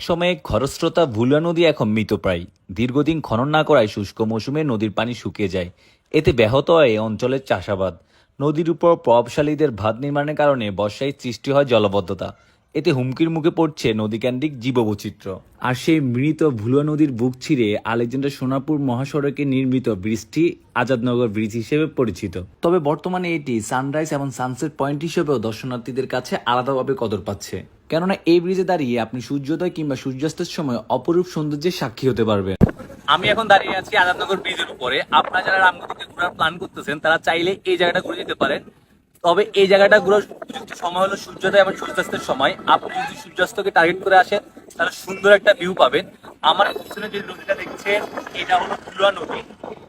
একসময়ে খরস্রোতা ভুলুয়া নদী এখন মৃতপ্রায় দীর্ঘদিন খনন না করায় শুষ্ক মৌসুমে নদীর পানি শুকিয়ে যায়। এতে ব্যাহত হয় অঞ্চলের চাষাবাদ। নদীর উপর প্রভাবশালীদের ভাত নির্মাণের কারণে বর্ষায় সৃষ্টি হয় জলবদ্ধতা। এতে হুমকির মুখে পড়ছে নদীকেন্দ্রিক জীববৈচিত্র্য। আর সেই মৃত ভুলুয়া নদীর বুক ছিঁড়ে আলেকজান্ডার সোনাপুর মহাসড়কে নির্মিত ব্রিজটি আজাদনগর ব্রিজ হিসেবে পরিচিত। তবে বর্তমানে এটি সানরাইজ এবং সানসেট পয়েন্ট হিসেবেও দর্শনার্থীদের কাছে আলাদাভাবে কদর পাচ্ছে। কেননা এই ব্রিজে দাঁড়িয়ে আপনি সূর্যোদয় কিংবা সূর্যাস্তের সময় অপরূপ সৌন্দর্যের সাক্ষী হতে পারবেন। আমি এখন দাঁড়িয়ে আছি আজাদনগর ব্রিজের উপরে। আপনারা যারা রামগতিতে ঘোরার প্ল্যান করতেছেন, তারা চাইলে এই জায়গাটা ঘুরে যেতে পারেন। তবে এই জায়গাটা ঘোরার সময় হলো সূর্যোদয় এবং সূর্যাস্তের সময়। আপনি যদি সূর্যাস্তকে টার্গেট করে আসেন, তাহলে সুন্দর একটা ভিউ পাবেন। আমার পিছনে যে নদীটা দেখছেন, এটা হলো ফুলুয়া নদী।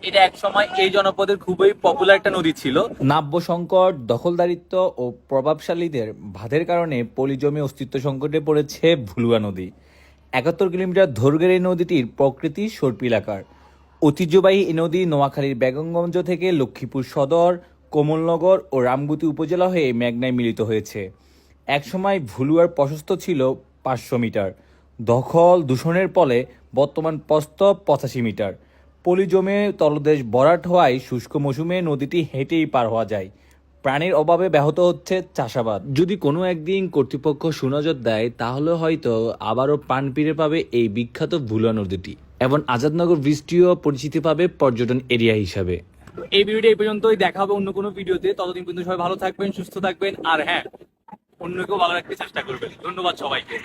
এটা এক সময় এই জনপদের খুবই পপুলার একটা নদী ছিল। নাব্য সংকট দখলদারিত্ব ও প্রভাবশালীদের বাধের কারণে পলি জমি অস্তিত্ব সংকটে পড়েছে ভুলুয়া নদী। একাত্তর কিলোমিটার দৈর্ঘ্যের এই নদীটির প্রকৃতি সর্পিলাকার। ঐতিহ্যবাহী এই নদী নোয়াখালীর বেগমগঞ্জ থেকে লক্ষ্মীপুর সদর কোমলনগর ও রামগুতি উপজেলা হয়ে মেঘনায় মিলিত হয়েছে। একসময় ভুলুয়ার প্রশস্ত ছিল পাঁচশো মিটার। দখল দূষণের ফলে বর্তমান প্রস্থ পঁচাশি মিটার। পলি জমে তলদেশ বরাট হওয়ায় শুষ্ক মৌসুমে নদীটি হেঁটেই পার হওয়া যায়। প্রাণীর অভাবে ব্যাহত হচ্ছে চাষাবাদ। যদি কোনো একদিন কর্তৃপক্ষ সুনজর দেয়, তাহলে হয়তো আবারও প্রাণ ফিরে পাবে এই বিখ্যাত ভুলা নদীটি। এবং আজাদনগর বৃষ্টিও পরিচিতি পাবে পর্যটন এরিয়া হিসাবে। এই ভিডিওটি এই পর্যন্তই। দেখা হবে অন্য কোনো ভিডিওতে ততদিন পর্যন্ত সবাই ভালো থাকবেন, সুস্থ থাকবেন, আর হ্যাঁ অন্যকেও ভালো রাখতে চেষ্টা করবেন। ধন্যবাদ সবাইকে।